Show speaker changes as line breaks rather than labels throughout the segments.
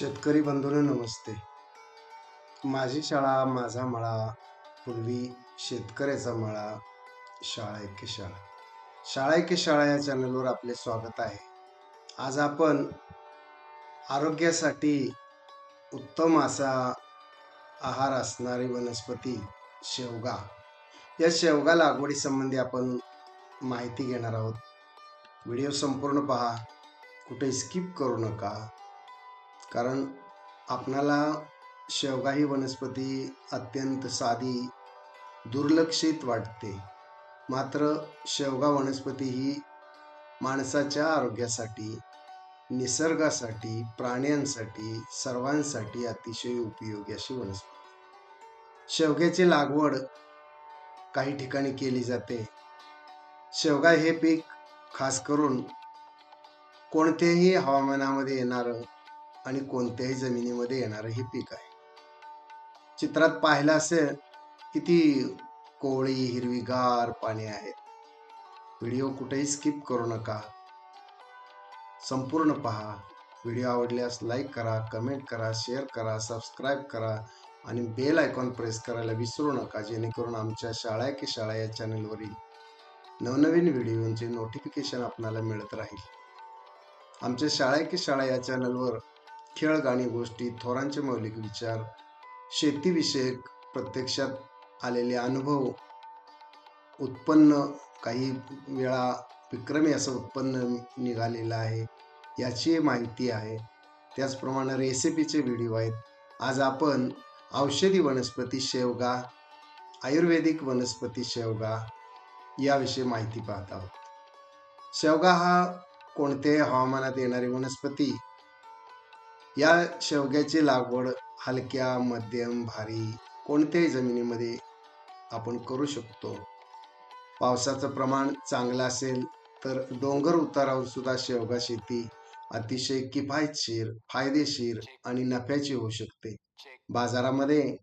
शेतकरी बंधूंनो नमस्ते. माझी शाळा माझा मळा पूर्वी शेतकऱ्याचा मळा शाळा एके शाळा शाळा एके शाळा या चॅनलवर आपले स्वागत आहे. आज आपण आरोग्यासाठी उत्तम असा आहार असणारी वनस्पती शेवगा. या शेवगा लागवडीसंबंधी आपण माहिती घेणार आहोत. व्हिडिओ संपूर्ण पहा. कुठे स्किप करू नका. कारण आपणाला शेवगा ही वनस्पती अत्यंत साधी दुर्लक्षित वाटते. मात्र शेवगा वनस्पती ही माणसाच्या आरोग्यासाठी निसर्गासाठी प्राण्यांसाठी सर्वांसाठी अतिशय उपयोगी अशी वनस्पती. शेवग्याची लागवड काही ठिकाणी केली जाते. शेवगा हे पीक खास करून कोणत्याही हवामानामध्ये येणारं आणि कोणत्याही जमिनीमध्ये येणारं हे पीक आहे. चित्रात पाहिलं असेल किती कोवळी हिरवीगार पाने आहेत. व्हिडिओ कुठेही स्किप करू नका. संपूर्ण पहा. व्हिडिओ आवडल्यास लाईक करा कमेंट करा शेअर करा सबस्क्राईब करा आणि बेल आयकॉन प्रेस करायला विसरू नका जेणेकरून आमच्या शाळा की शाळा या चॅनलवरील नवनवीन व्हिडिओंचे नोटिफिकेशन आपणाला मिळत राहील. आमच्या शाळा की शाळा या चॅनलवर खेळ गाणी गोष्टी थोरांचे मौलिक विचार शेतीविषयक प्रत्यक्षात आलेले अनुभव उत्पन्न काही वेळा विक्रमी असं उत्पन्न निघालेलं आहे याची माहिती आहे. त्याचप्रमाणे रेसिपीचे व्हिडिओ आहेत. आज आपण औषधी वनस्पती शेवगा आयुर्वेदिक वनस्पती शेवगा याविषयी माहिती पाहत आहोत. शेवगा हा कोणत्याही हवामानात येणारी वनस्पती या शेवग्याची लागवड हलक्या मध्यम भारी कोणत्याही जमिनीमध्ये आपण करू शकतो. पावसाचं प्रमाण चांगलं असेल तर डोंगर उतारावर सुद्धा शेवगा शेती अतिशय किफायतशीर फायदेशीर आणि नफ्याची होऊ शकते. बाजारामध्ये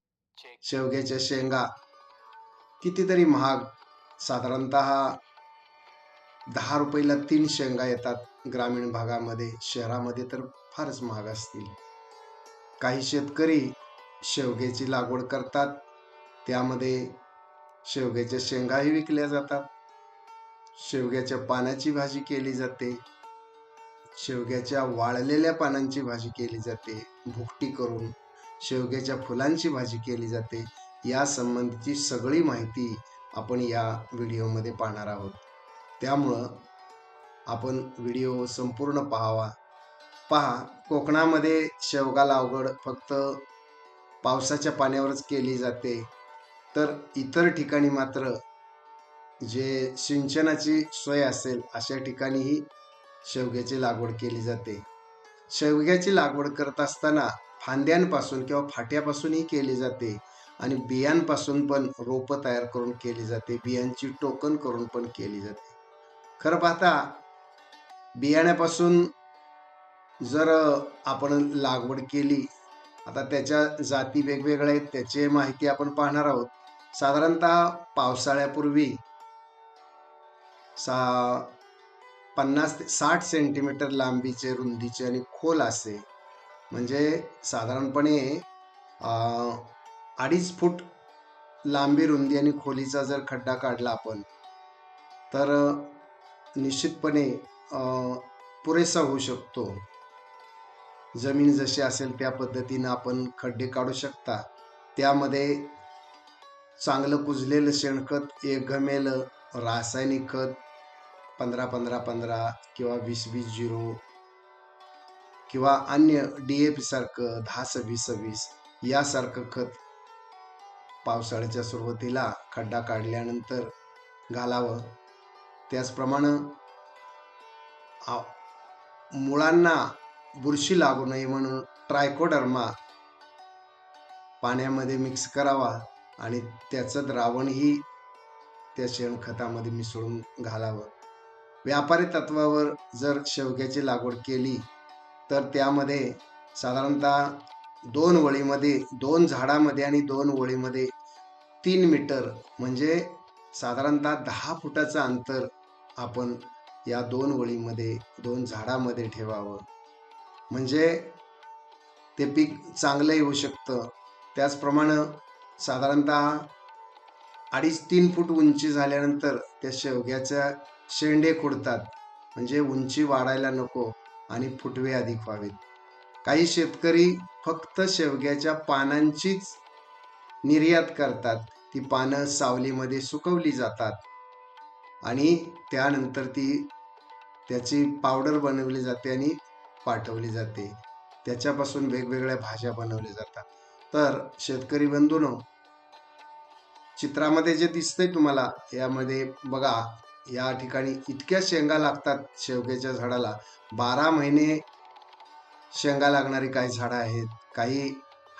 शेवग्याच्या शेंगा कितीतरी महाग साधारणतः दहा रुपयाला तीन शेंगा येतात. ग्रामीण भागामध्ये शहरामध्ये तर फारच महाग असतील. काही शेतकरी शेवग्याची लागवड करतात. त्यामध्ये शेवग्याच्या शेंगाही विकल्या जातात. शेवग्याच्या पानाची भाजी केली जाते. शेवग्याच्या वाळलेल्या पानांची भाजी केली जाते. भुकटी करून शेवग्याच्या फुलांची भाजी केली जाते. या संबंधीची सगळी माहिती आपण या व्हिडिओमध्ये पाहणार आहोत. त्यामुळं आपण व्हिडिओ संपूर्ण पाहावा. पहा कोकणामध्ये शेवगा लागवड फक्त पावसाच्या पाण्यावरच केली जाते. तर इतर ठिकाणी मात्र जे सिंचनाची सोय असेल अशा ठिकाणीही शेवग्याची लागवड केली जाते. शेवग्याची लागवड करत असताना फांद्यांपासून किंवा फाट्यापासूनही केली जाते आणि बियांपासून पण रोपं तयार करून केली जाते. बियांची टोकन करून पण केली जाते. खरं पाहता बियाण्यापासून जर आपण लागवड केली आता त्याच्या जाती वेगवेगळ्या आहेत त्याची माहिती आपण पाहणार आहोत. साधारणतः पावसाळ्यापूर्वी सा पन्नास ते साठ सेंटीमीटर लांबीचे रुंदीचे आणि खोल असे म्हणजे साधारणपणे अडीच फूट लांबी रुंदी आणि खोलीचा जर खड्डा काढला आपण तर निश्चितपणे पुरेसा होऊ शकतो. जमीन जशी असेल त्या पद्धतीनं आपण खड्डे काढू शकता. त्यामध्ये चांगलं कुजलेलं शेणखत एक घमेल रासायनिक खत पंधरा पंधरा पंधरा किंवा वीस वीस झिरो किंवा अन्य डी ए पी सारखं दहा सव्वीस सव्वीस यासारखं खत पावसाळ्याच्या सुरुवातीला खड्डा काढल्यानंतर घालावं. त्याचप्रमाणे मुळांना बुरशी लागू नये म्हणून ट्रायकोडर्मा पाण्यामध्ये मिक्स करावा आणि त्याचं द्रावणही त्या शेणखतामध्ये मिसळून घालावं. व्यापारी तत्वावर जर शेवग्याची लागवड केली तर त्यामध्ये साधारणतः दोन वळीमध्ये दोन झाडामध्ये आणि दोन वळीमध्ये तीन मीटर म्हणजे साधारणतः दहा फुटाचं अंतर आपण या दोन वळीमध्ये दोन झाडामध्ये ठेवावं. म्हणजे ते पीक चांगलं येऊ शकतं. त्याचप्रमाणे साधारणतः अडीच तीन फूट उंची झाल्यानंतर त्या शेवग्याच्या शेंडे खुडतात. म्हणजे उंची वाढायला नको आणि फुटवे अधिक व्हावेत. काही शेतकरी फक्त शेवग्याच्या पानांचीच निर्यात करतात. ती पानं सावलीमध्ये सुकवली जातात आणि त्यानंतर ती त्याची पावडर बनवली जाते आणि पाठवली जाते. त्याच्यापासून वेगवेगळ्या भाज्या बनवल्या जातात. तर शेतकरी बंधूनो चित्रामध्ये जे दिसतंय तुम्हाला यामध्ये बघा या ठिकाणी इतक्या शेंगा लागतात शेवग्याच्या झाडाला. बारा महिने शेंगा लागणारी काही झाडं आहेत. काही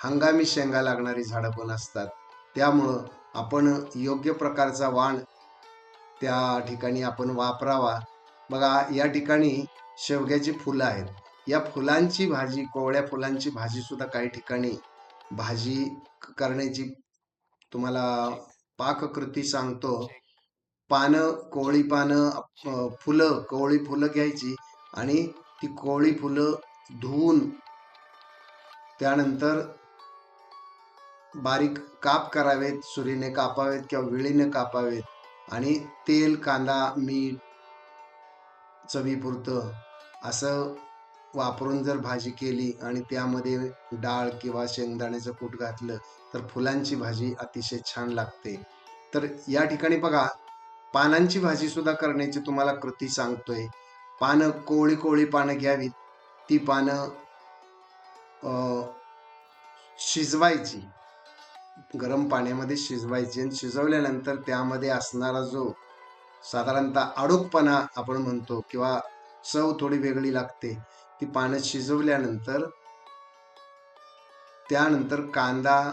हंगामी शेंगा लागणारी झाडं पण असतात. त्यामुळं आपण योग्य प्रकारचा वाण त्या ठिकाणी आपण वापरावा. बघा या ठिकाणी शेवग्याची फुलं आहेत. या फुलांची भाजी कोवळ्या फुलांची भाजी सुद्धा काही ठिकाणी भाजी करण्याची तुम्हाला पाककृती सांगतो. पानं कोवळी पानं फुलं कोवळी फुलं घ्यायची आणि ती कोवळी फुलं धुवून त्यानंतर बारीक काप करावेत सुरीने कापावेत किंवा विळीने कापावेत आणि तेल कांदा मीठ चवीपुरतं असं वापरून जर भाजी केली आणि त्यामध्ये डाळ किंवा शेंगदाण्याचं कूट घातलं तर फुलांची भाजी अतिशय छान लागते. तर या ठिकाणी बघा पानांची भाजी सुद्धा करण्याची तुम्हाला कृती सांगतोय. पानं कोवळी कोवळी पानं घ्यावीत. ती पानं शिजवायची. गरम पाण्यामध्ये शिजवायची आणि शिजवल्यानंतर त्यामध्ये असणारा जो साधारणतः आडूकपणा आपण म्हणतो किंवा चव थोडी वेगळी लागते ती पानं शिजवल्यानंतर त्यानंतर कांदा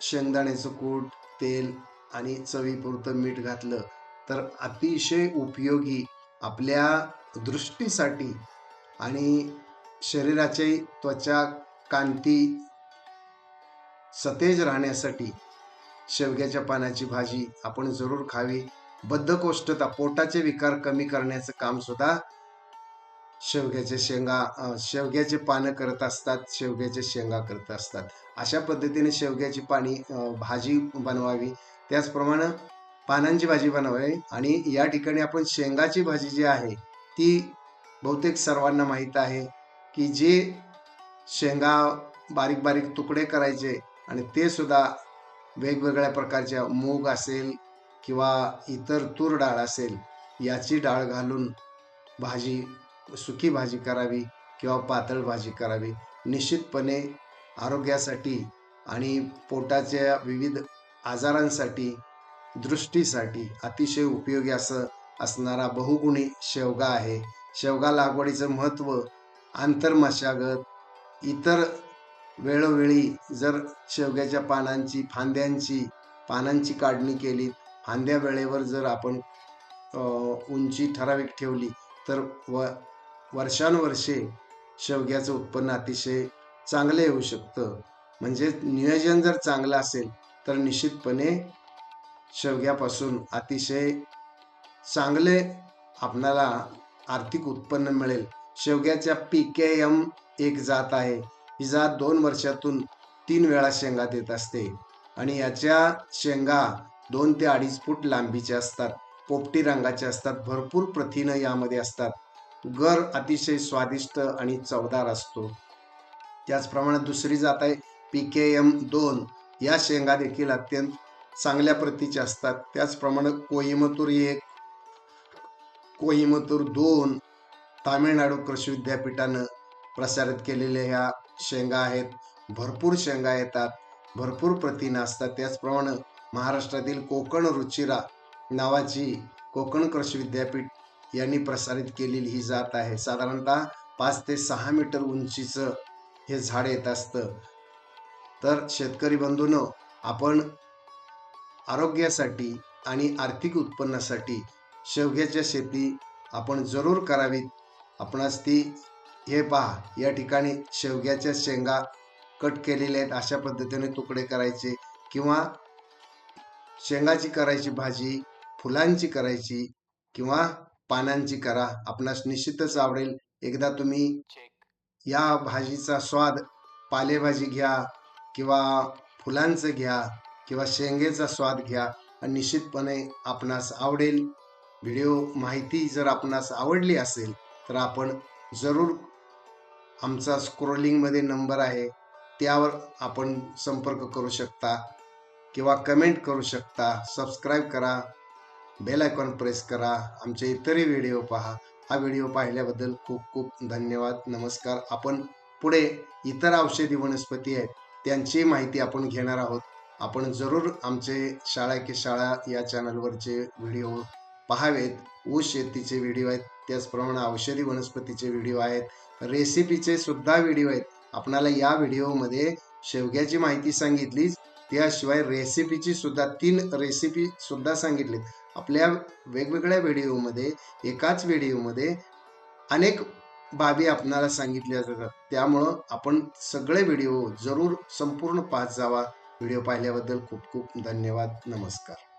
शेंगदाण्याचं कूट तेल आणि चवीपुरतं मीठ घातलं. तर अतिशय उपयोगी आपल्या दृष्टीसाठी आणि शरीराची त्वचा कांती सतेज राहण्यासाठी शेवग्याच्या पानाची भाजी आपण जरूर खावी. बद्धकोष्ठता पोटाचे विकार कमी करण्याचं काम सुद्धा शेवग्याच्या शेंगा शेवग्याचे पानं करत असतात शेवग्याच्या शेंगा करत असतात. अशा पद्धतीने शेवग्याची पाणी भाजी बनवावी. त्याचप्रमाणे पानांची भाजी बनवावी आणि या ठिकाणी आपण शेंगाची भाजी जी आहे ती बहुतेक सर्वांना माहीत आहे की जे शेंगा बारीक बारीक तुकडे करायचे आणि ते सुद्धा वेगवेगळ्या प्रकारच्या मूग असेल किंवा इतर तूर डाळ असेल याची डाळ घालून भाजी सुकी भाजी करावी किंवा पातळ भाजी करावी. निश्चितपणे आरोग्यासाठी आणि पोटाच्या विविध आजारांसाठी दृष्टीसाठी अतिशय उपयोगी असं असणारा बहुगुणी शेवगा आहे. शेवगा लागवडीचं महत्त्व आंतरमशागत इतर वेळोवेळी जर शेवग्याच्या पानांची फांद्यांची पानांची काढणी केली फांद्या वेळेवर जर आपण उंची ठराविक ठेवली तर व वर्षानुवर्षे शेवग्याचं उत्पन्न अतिशय चांगलं येऊ शकतं. म्हणजे नियोजन जर चांगलं असेल तर निश्चितपणे शेवग्यापासून अतिशय चांगले आपणाला आर्थिक उत्पन्न मिळेल. शेवग्याच्या पी के एम एक जात आहे. ही जात दोन वर्षातून तीन वेळा शेंगा देत असते आणि याच्या शेंगा दोन ते अडीच फूट लांबीच्या असतात. पोपटी रंगाचे असतात. भरपूर प्रथिनं यामध्ये असतात. गर अतिशय स्वादिष्ट आणि चवदार असतो. त्याचप्रमाणे दुसरी जात आहे पी के एम दोन. या शेंगा देखील अत्यंत चांगल्या प्रतीच्या असतात. त्याचप्रमाणे कोईमतूर एक कोईमतूर दोन तामिळनाडू कृषी विद्यापीठानं प्रसारित केलेल्या ह्या शेंगा आहेत. भरपूर शेंगा येतात. भरपूर प्रथिनं असतात. त्याचप्रमाणे महाराष्ट्रातील कोकण रुचिरा नावाची कोकण कृषी विद्यापीठ यांनी प्रसारित केलेली ही जात आहे. साधारणतः पाच ते सहा मीटर उंचीचं हे झाड येत असतं. तर शेतकरी बंधूंनो आपण आरोग्यासाठी आणि आर्थिक उत्पन्नासाठी शेवग्याच्या शेती आपण जरूर करावीत. आपणास ती हे पहा या ठिकाणी शेवग्याच्या शेंगा कट केलेल्या आहेत. अशा पद्धतीने तुकडे करायचे किंवा शेंगाची करायची भाजी फुलांची करायची किंवा पानांची करा. आपणास निश्चितच आवडेल. एकदा तुम्ही या भाजीचा स्वाद पालेभाजी घ्या किंवा फुलांचं घ्या किंवा शेंगेचा स्वाद घ्या आणि निश्चितपणे आपणास आवडेल. व्हिडिओ माहिती जर आपणास आवडली असेल तर आपण जरूर आमचा स्क्रोलिंगमध्ये नंबर आहे. त्यावर आपण संपर्क करू शकता किंवा कमेंट करू शकता. सबस्क्राईब करा. बेल आयकॉन प्रेस करा. आमचे इतरही व्हिडिओ पहा. हा व्हिडिओ पाहिल्याबद्दल खूप खूप धन्यवाद. नमस्कार. आपण पुढे इतर औषधी वनस्पती आहेत त्यांची माहिती आपण घेणार आहोत. आपण जरूर आमचे शाळा की शाळा या चॅनलवरचे व्हिडिओ पहावेत. ऊस शेतीचे व्हिडिओ आहेत त्याचप्रमाणे औषधी वनस्पतीचे व्हिडिओ आहेत रेसिपीचे सुद्धा व्हिडिओ आहेत. आपणाला या व्हिडिओमध्ये शेवग्याची माहिती सांगितलीच त्याशिवाय रेसिपीची सुद्धा तीन रेसिपी सुद्धा सांगितलीत. आपल्या वेगवेगळ्या व्हिडिओमध्ये एकाच व्हिडिओमध्ये अनेक बाबी आपणाला सांगितल्या जातात. त्यामुळं आपण सगळे व्हिडिओ जरूर संपूर्ण पाहत जावा. व्हिडिओ पाहिल्याबद्दल खूप खूप धन्यवाद. नमस्कार.